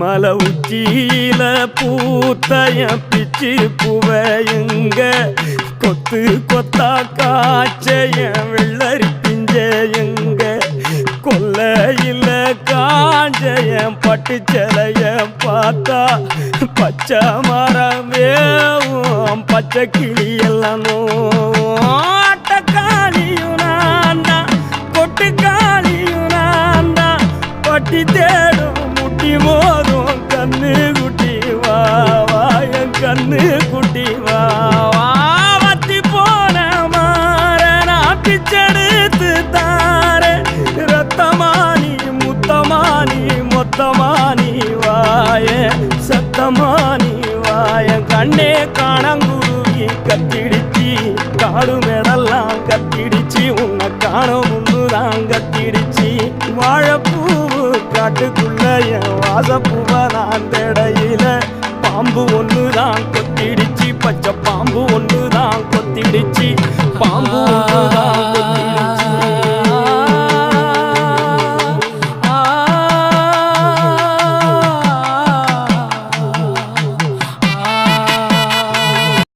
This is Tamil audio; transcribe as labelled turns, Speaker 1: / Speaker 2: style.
Speaker 1: மல உச்சியில பூத்தைய பிச்சு புவையுங்க. கொத்து கொத்தா காய்ச்சைய வெள்ளரி பிஞ்சையுங்க. கொல்லையில காஞ்சைய பட்டு சிலைய பார்த்தா பச்சை மரம் வேவும் பச்சை கிளி எல்லாம் ஆட்டக்காளியும் நான் தான் கொட்டுக்காளியும் நான் தான் பட்டி தேடும் குட்டி மோதும் கண்ணு குட்டி வா வா என் கண்ணு குட்டி வா. வா வத்தி போன மாற நான் பிச்செடுத்து தார. ரத்தமானி முத்தமானி மொத்தமானி வாய. சத்தமானி வாய. கண்ணே காணங்குருவி கத்திடுச்சி. காடு மேடெல்லாம் கத்திடுச்சி. உன்னை காணும் முன்னுதான் கத்தி வீட்டுக்குள்ள என் வாசப்பூவை நான் தேடையில. பாம்பு தான் கொத்திடுச்சு பச்சை பாம்பு ஒன்று தான் கொத்திடுச்சு. பாம்பு